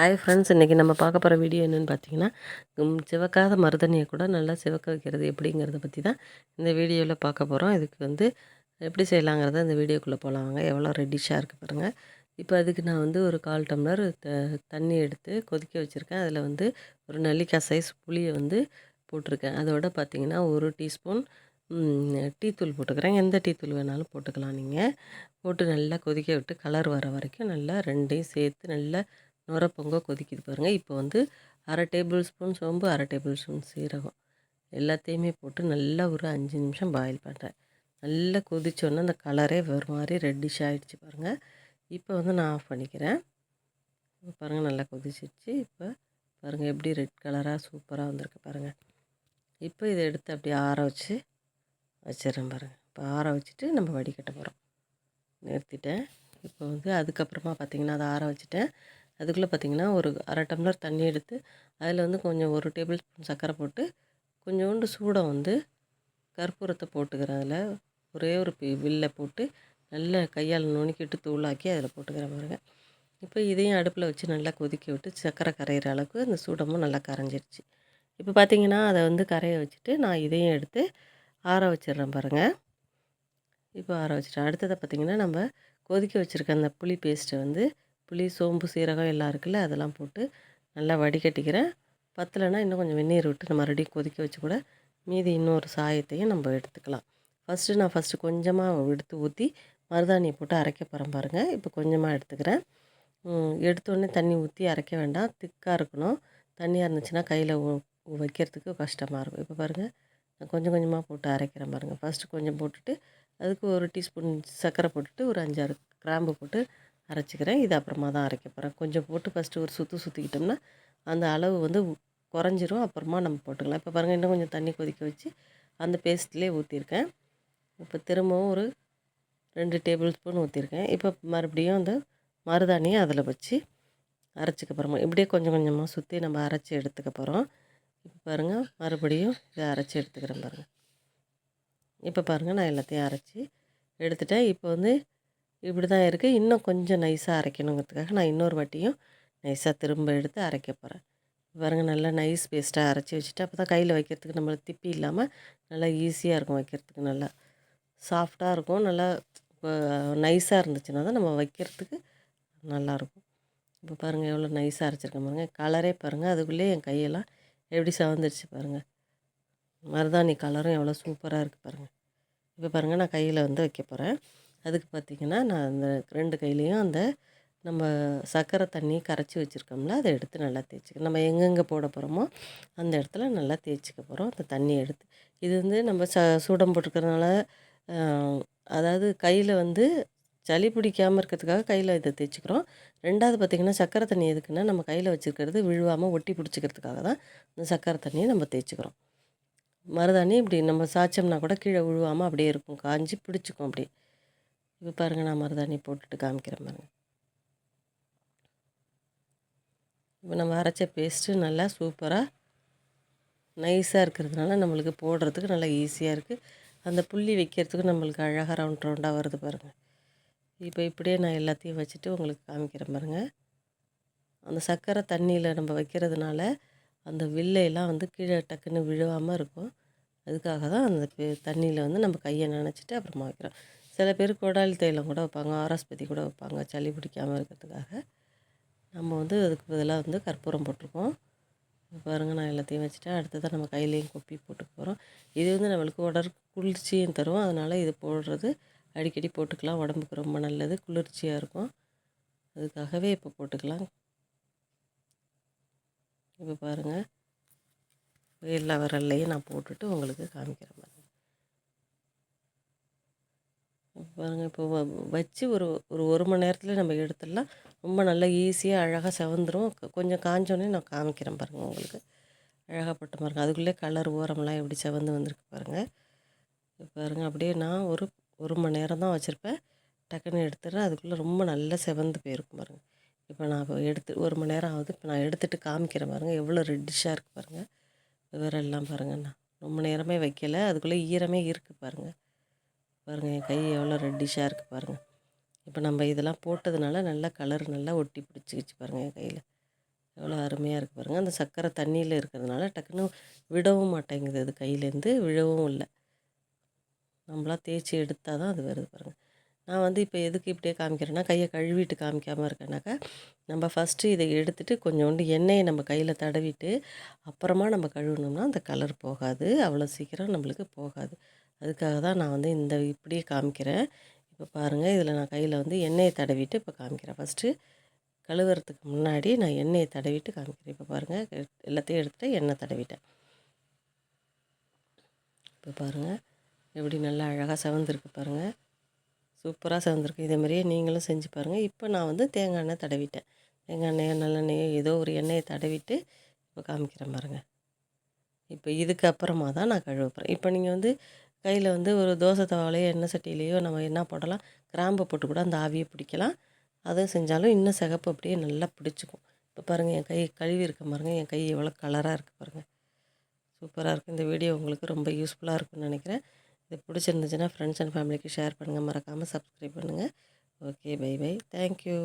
Hi friends இன்றைக்கி நம்ம பார்க்க போகிற வீடியோ என்னென்னு பார்த்தீங்கன்னா சிவக்காத மருதனியை கூட நல்லா சிவக்க வைக்கிறது எப்படிங்கிறத பற்றி தான் இந்த வீடியோவில் பார்க்க போகிறோம் இதுக்கு வந்து எப்படி செய்யலாங்கிறத இந்த வீடியோக்குள்ளே போகலாம் வாங்க எவ்வளோ ரெட்டிஷாக இருக்குது பாருங்கள் இப்போ அதுக்கு நான் வந்து ஒரு கால் டம்ளர் த தண்ணி எடுத்து கொதிக்க வச்சுருக்கேன். அதில் வந்து ஒரு நெல்லிக்காய் சைஸ் புளியை வந்து போட்டிருக்கேன். அதோட பார்த்தீங்கன்னா ஒரு டீஸ்பூன் டீத்தூள் போட்டுக்கிறேன். எந்த டீத்தூள் வேணாலும் போட்டுக்கலாம் நீங்கள் போட்டு நல்லா கொதிக்க விட்டு கலர் வர வரைக்கும் நல்லா ரெண்டையும் சேர்த்து நல்லா நுர பொங்க கொதிக்குது பாருங்கள் இப்போ வந்து அரை டேபிள் ஸ்பூன் சோம்பு அரை டேபிள் ஸ்பூன் சீரகம். எல்லாத்தையுமே போட்டு நல்லா ஒரு அஞ்சு நிமிஷம் பாயில் பண்ணுறேன் நல்லா கொதிச்சோன்னே அந்த கலரே ஒரு மாதிரி ரெட்டிஷ் ஆகிடுச்சு பாருங்கள் இப்போ வந்து நான் ஆஃப் பண்ணிக்கிறேன். பாருங்கள் நல்லா கொதிச்சிடுச்சு இப்போ பாருங்கள் எப்படி ரெட் கலராக சூப்பராக வந்திருக்கு பாருங்கள் இப்போ இதை எடுத்து அப்படியே ஆற வச்சு வச்சிடறேன் பாருங்கள் இப்போ ஆற வச்சுட்டு நம்ம வடிகட்ட போகிறோம் நிறுத்திட்டேன். இப்போ வந்து அதுக்கப்புறமா பார்த்திங்கன்னா அதை ஆற வச்சுட்டேன். அதுக்குள்ளே பார்த்திங்கன்னா ஒரு அரை டம்ளர் தண்ணி எடுத்து அதில் வந்து கொஞ்சம் ஒரு டேபிள் ஸ்பூன் சர்க்கரை போட்டு கொஞ்சோண்டு சூடம் வந்து கற்பூரத்தை போட்டுக்கிறேன். அதில் ஒரே ஒரு வில்லை போட்டு நல்லா கையால் நுணுக்கிட்டு தூளாக்கி அதில் போட்டுக்கிறேன் பாருங்கள் இப்போ இதையும் அடுப்பில் வச்சு நல்லா கொதிக்க விட்டு சர்க்கரை கரையிற அளவுக்கு அந்த சூடமும் நல்லா கரைஞ்சிருச்சு. இப்போ பார்த்திங்கன்னா அதை வந்து கரைய வச்சுட்டு நான் இதையும் எடுத்து ஆற வச்சிடுறேன் பாருங்கள் இப்போ ஆற வச்சுட்டேன். அடுத்ததை பார்த்திங்கன்னா நம்ம கொதிக்க வச்சுருக்க அந்த புளி பேஸ்ட்டை வந்து புளி சோம்பு சீரகம் எல்லாம் இருக்குல்ல அதெல்லாம் போட்டு நல்லா வடிகட்டிக்கிறேன். பத்தலைன்னா இன்னும் கொஞ்சம் வெந்நீர் விட்டு நம்ம மறுபடியும் கொதிக்க வச்சு கூட மீதி இன்னொரு சாயத்தையும் நம்ம எடுத்துக்கலாம். ஃபஸ்ட்டு நான் ஃபஸ்ட்டு கொஞ்சமாக எடுத்து ஊற்றி மருதாணியை போட்டு அரைக்க போகிறேன் பாருங்கள் இப்போ கொஞ்சமாக எடுத்துக்கிறேன். எடுத்தோடனே தண்ணி ஊற்றி அரைக்க வேண்டாம். திக்காக இருக்கணும். தண்ணியாக இருந்துச்சுன்னா கையில் வைக்கிறதுக்கு கஷ்டமாக இருக்கும். இப்போ பாருங்கள் நான் கொஞ்சம் கொஞ்சமாக போட்டு அரைக்கிறேன் பாருங்கள் ஃபஸ்ட்டு கொஞ்சம் போட்டுட்டு அதுக்கு ஒரு டீஸ்பூன் சர்க்கரை போட்டுட்டு ஒரு அஞ்சாறு கிராம்பு போட்டு அரைச்சிக்கிறேன். இது அப்புறமா தான் அரைக்க போகிறேன் கொஞ்சம் போட்டு ஃபஸ்ட்டு ஒரு சுற்று சுற்றிக்கிட்டோம்னா அந்த அளவு வந்து குறைஞ்சிரும். அப்புறமா நம்ம போட்டுக்கலாம். இப்போ பாருங்கள் இன்னும் கொஞ்சம் தண்ணி கொதிக்க வச்சு அந்த பேஸ்ட்லேயே ஊற்றிருக்கேன் இப்போ திரும்பவும் ஒரு ரெண்டு டேபிள் ஸ்பூன் ஊற்றிருக்கேன் இப்போ மறுபடியும் அந்த மருதாணியை அதில் வச்சு அரைச்சிக்க போகிறோம் இப்படியே கொஞ்சம் கொஞ்சமாக சுற்றி நம்ம அரைச்சி எடுத்துக்க போகிறோம் இப்போ பாருங்கள் மறுபடியும் இதை அரைச்சி எடுத்துக்கிறேன் பாருங்கள் இப்போ பாருங்கள் நான் எல்லாத்தையும் அரைச்சி எடுத்துட்டேன். இப்போ வந்து இப்படி தான் இருக்குது இன்னும் கொஞ்சம் நைஸாக அரைக்கணுங்கிறதுக்காக நான் இன்னொரு வாட்டியும் நைஸாக திரும்ப எடுத்து அரைக்க போகிறேன் பாருங்கள் நல்லா நைஸ் பேஸ்ட்டாக அரைச்சி வச்சுட்டு அப்போ தான் கையில் வைக்கிறதுக்கு நம்மளுக்கு திப்பி இல்லாமல் நல்லா ஈஸியாக இருக்கும் வைக்கிறதுக்கு நல்லா. சாஃப்டாக இருக்கும். நல்லா இப்போ நைஸாக இருந்துச்சுன்னா தான் நம்ம வைக்கிறதுக்கு நல்லாயிருக்கும் இப்போ பாருங்கள் எவ்வளோ நைஸாக அரைச்சிருக்கேன் பாருங்கள் கலரே பாருங்கள் அதுக்குள்ளேயே என் கையெல்லாம் எப்படி சவந்துருச்சு பாருங்கள் மருதாணி கலரும் எவ்வளோ சூப்பராக இருக்குது பாருங்கள் இப்போ பாருங்கள் நான் கையில் வந்து வைக்க போகிறேன் அதுக்கு பார்த்திங்கன்னா நான் அந்த ரெண்டு கையிலையும் அந்த நம்ம சர்க்கரை தண்ணி கரைச்சி வச்சுருக்கோம்ல அதை எடுத்து நல்லா தேய்ச்சிக்க நம்ம எங்கெங்கே போட போகிறோமோ அந்த இடத்துல நல்லா தேய்ச்சிக்க போகிறோம் அந்த தண்ணி எடுத்து இது வந்து நம்ம ச சூடம் போட்டுக்கிறதுனால அதாவது கையில் வந்து சளி பிடிக்காமல் இருக்கிறதுக்காக கையில் இதை தேய்ச்சிக்கிறோம். ரெண்டாவது பார்த்திங்கன்னா சர்க்கரை தண்ணி எதுக்குன்னா நம்ம கையில் வச்சுருக்கிறது விழுவாமல் ஒட்டி பிடிச்சிக்கிறதுக்காக தான் இந்த சர்க்கரை தண்ணியை நம்ம தேய்ச்சிக்கிறோம். மருதாணி இப்படி நம்ம சாய்ச்சோம்னா கூட கீழே விழுவாமல் அப்படியே இருக்கும். காஞ்சி பிடிச்சிக்கும் அப்படி இப்போ பாருங்கள் நான் மருதாணி போட்டுட்டு காமிக்கிறேன் பாருங்கள் இப்போ நம்ம அரைச்ச பேஸ்ட்டு நல்லா சூப்பராக நைஸாக இருக்கிறதுனால நம்மளுக்கு போடுறதுக்கு நல்லா ஈஸியாக இருக்குது அந்த புள்ளி வைக்கிறதுக்கு நம்மளுக்கு அழகாக ரவுண்ட் ரவுண்டாக வருது பாருங்கள் இப்போ இப்படியே நான் எல்லாத்தையும் வச்சுட்டு உங்களுக்கு காமிக்கிறேன் பாருங்கள் அந்த சர்க்கரை தண்ணியில் நம்ம வைக்கிறதுனால அந்த வில்லையெல்லாம் வந்து கீழே டக்குன்னு விழுவாமல் இருக்கும். அதுக்காக தான் அந்த தண்ணியில் வந்து நம்ம கையை நினச்சிட்டு அப்புறமா வைக்கிறோம். சில பேர் கொடாலி தைலம் கூட வைப்பாங்க ஆராஸ்பதி கூட வைப்பாங்க சளி பிடிக்காமல் இருக்கிறதுக்காக. நம்ம வந்து அதுக்கு பதிலாக வந்து கற்பூரம் போட்டிருக்கோம். பாருங்கள் நான் எல்லாத்தையும் வச்சுட்டேன் அடுத்ததாக நம்ம கையிலையும் கொப்பி போட்டுக்க போகிறோம் இது வந்து நம்மளுக்கு உடற் குளிர்ச்சியும் தரும். அதனால் இது போடுறது அடிக்கடி போட்டுக்கலாம். உடம்புக்கு ரொம்ப நல்லது குளிர்ச்சியாக இருக்கும். அதுக்காகவே இப்போ போட்டுக்கலாம். இப்போ பாருங்கள் எல்லா விரல்லையும் நான் போட்டுட்டு உங்களுக்கு காமிக்கிறேன் பாருங்கள் இப்போ வச்சு ஒரு ஒரு ஒரு மணி நேரத்தில் நம்ம எடுத்துடலாம். ரொம்ப நல்லா ஈஸியாக அழகாக செவந்துடும் கொஞ்சம் காஞ்சோடனே நான் காமிக்கிறேன் பாருங்கள் உங்களுக்கு. அழகாக போட்ட பாருங்கள் அதுக்குள்ளே கலர் ஓரமெல்லாம் எப்படி செவந்து வந்திருக்கு பாருங்கள் பாருங்கள் அப்படியே நான் ஒரு ஒரு மணி நேரம் தான் வச்சுருப்பேன். டக்குன்னு எடுத்துடுறேன். அதுக்குள்ளே ரொம்ப நல்லா செவந்து போயிருக்கும் பாருங்கள் இப்போ நான் இப்போ எடுத்து ஒரு மணி நேரம் ஆகுது. இப்போ நான் எடுத்துகிட்டு காமிக்கிறேன் பாருங்கள் எவ்வளோ ரெட்டிஷாக இருக்குது பாருங்கள் விவரெல்லாம் பாருங்கள் நான் ரொம்ப நேரமே வைக்கலை. அதுக்குள்ளே ஈரமே இருக்குது பாருங்கள் பாருங்கள் என் கை எவ்வளோ ரெட்டிஷாக இருக்குது பாருங்கள் இப்போ நம்ம இதெல்லாம் போட்டதுனால நல்லா கலர் நல்லா ஒட்டி பிடிச்சிக்கிச்சு பாருங்கள் என் கையில். எவ்வளோ அருமையாக இருக்குது பாருங்கள் அந்த சர்க்கரை தண்ணியில் இருக்கிறதுனால டக்குன்னு விடவும் மாட்டேங்குது அது கையிலேருந்து விழவும் இல்லை. நம்மளாக தேய்ச்சி எடுத்தால் தான் அது வருது பாருங்கள் நான் வந்து இப்போ எதுக்கு இப்படியே காமிக்கிறேன்னா கையை கழுவிட்டு காமிக்காமல் இருக்கேனாக்கா நம்ம ஃபஸ்ட்டு இதை எடுத்துகிட்டு கொஞ்சோண்டு எண்ணெயை நம்ம கையில் தடவிட்டு அப்புறமா நம்ம கழுவுனோம்னா அந்த கலர் போகாது. அவ்வளோ சீக்கிரம் நம்மளுக்கு போகாது. அதுக்காக தான் நான் வந்து இந்த இப்படியே காமிக்கிறேன். இப்போ பாருங்கள் இதில் நான் கையில் வந்து எண்ணெயை தடவிட்டு இப்போ காமிக்கிறேன். ஃபஸ்ட்டு கழுவுறதுக்கு முன்னாடி நான் எண்ணெயை தடவிட்டு காமிக்கிறேன். இப்போ பாருங்கள் எல்லாத்தையும் எடுத்துகிட்டு எண்ணெய் தடவிட்டேன். இப்போ பாருங்கள் எப்படி நல்லா அழகாக செவந்திருக்கு பாருங்கள் சூப்பராக செவந்திருக்கு. இதே மாதிரியே நீங்களும் செஞ்சு பாருங்கள் இப்போ நான் வந்து தேங்காய் எண்ணெய் தடவிட்டேன். தேங்காய் எண்ணெயோ நல்லெண்ணெயோ ஏதோ ஒரு எண்ணெயை தடவிட்டு இப்போ காமிக்கிறேன் பாருங்கள் இப்போ இதுக்கு அப்புறமா தான் நான் கழுவ இப்போ நீங்கள் வந்து கையில் வந்து ஒரு தோசை தவாலையோ எண்ணெய் சட்டியிலையோ நம்ம என்ன போடலாம்? கிராம்பை போட்டு கூட அந்த ஆவியை பிடிக்கலாம். அதை செஞ்சாலும் இன்னும் சிகப்பு அப்படியே நல்லா பிடிச்சிக்கும். இப்போ பாருங்கள் என் கை கழுவி இருக்க பாருங்கள் என் கை எவ்வளோ கலராக இருக்குது பாருங்கள் சூப்பராக இருக்குது இந்த வீடியோ உங்களுக்கு ரொம்ப யூஸ்ஃபுல்லாக இருக்கும்னு நினைக்கிறேன். இது பிடிச்சிருந்துச்சுன்னா ஃப்ரெண்ட்ஸ் அண்ட் ஃபேமிலிக்கு ஷேர் பண்ணுங்கள் மறக்காமல் சப்ஸ்கிரைப் பண்ணுங்கள் ஓகே பை பை தேங்க்யூ